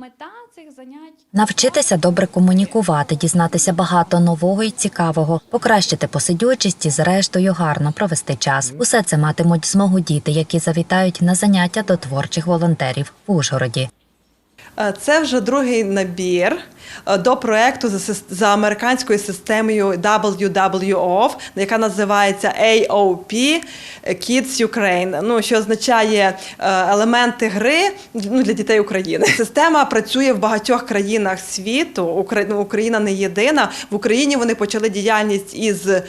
мета цих занять Навчитися добре комунікувати, дізнатися багато нового і цікавого, покращити посидючість і зрештою гарно провести час. Усе це матимуть змогу діти, які завітають на заняття до творчих волонтерів в Ужгороді. Е, Це вже другий набір е, до проекту за, за американською системою WWOF, яка називається AOP Kids Ukraine, ну, що означає е, елементи гри ну, для дітей України. Система працює в багатьох країнах світу. Ну, Україна не єдина. В Україні вони почали діяльність із е,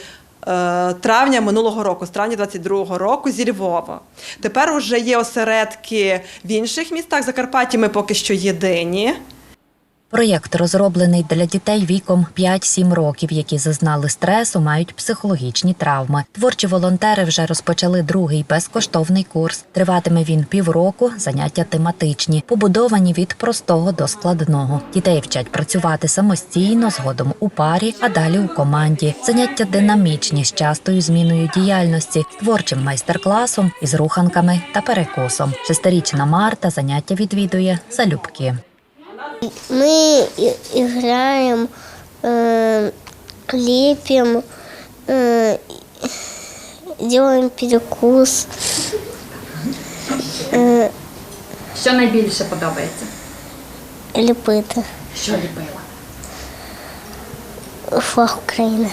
травня минулого року, з травня 22-го року зі Львова. Тепер вже є осередки в інших містах. Закарпатті ми поки що єдині. Проєкт розроблений для дітей віком 5-7 років, які зазнали стресу, мають психологічні травми. Творчі волонтери вже розпочали другий безкоштовний курс. Триватиме він півроку. Заняття тематичні, побудовані від простого до складного. Дітей вчать працювати самостійно, згодом у парі, а далі у команді. Заняття динамічні з частою зміною діяльності, творчим майстер-класом із руханками та перекусом. Шестирічна Марта заняття відвідує залюбки. Мы и- играем, э, лепим, э, делаем перекус. що найбільше подобається? Лепити. Що ліпила? Флаг України.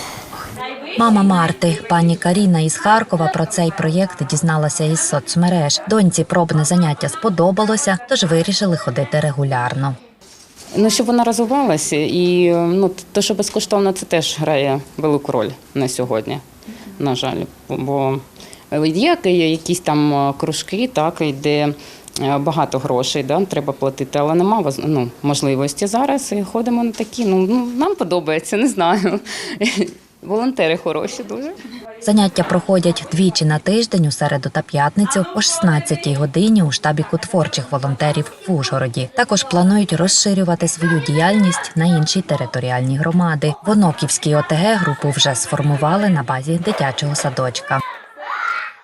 Мама Марти, пані Каріна із Харкова, про цей проєкт дізналася із соцмереж. Доньці пробне заняття сподобалося, тож вирішили ходити регулярно. Ну, щоб вона розвивалася, і ну, те, що безкоштовно, це теж грає велику роль на сьогодні, на жаль. Бо є якісь там кружки, так, де е, багато грошей, да, треба платити, але нема воз- ну, можливості зараз. І ходимо на такі. Ну, ну, нам подобається, не знаю. Волонтери хороші дуже. Заняття проходять двічі на тиждень у середу та п'ятницю о 16-й годині у штабі кутворчих волонтерів в Ужгороді. Також планують розширювати свою діяльність на інші територіальні громади. В Оноківській ОТГ групу вже сформували на базі дитячого садочка.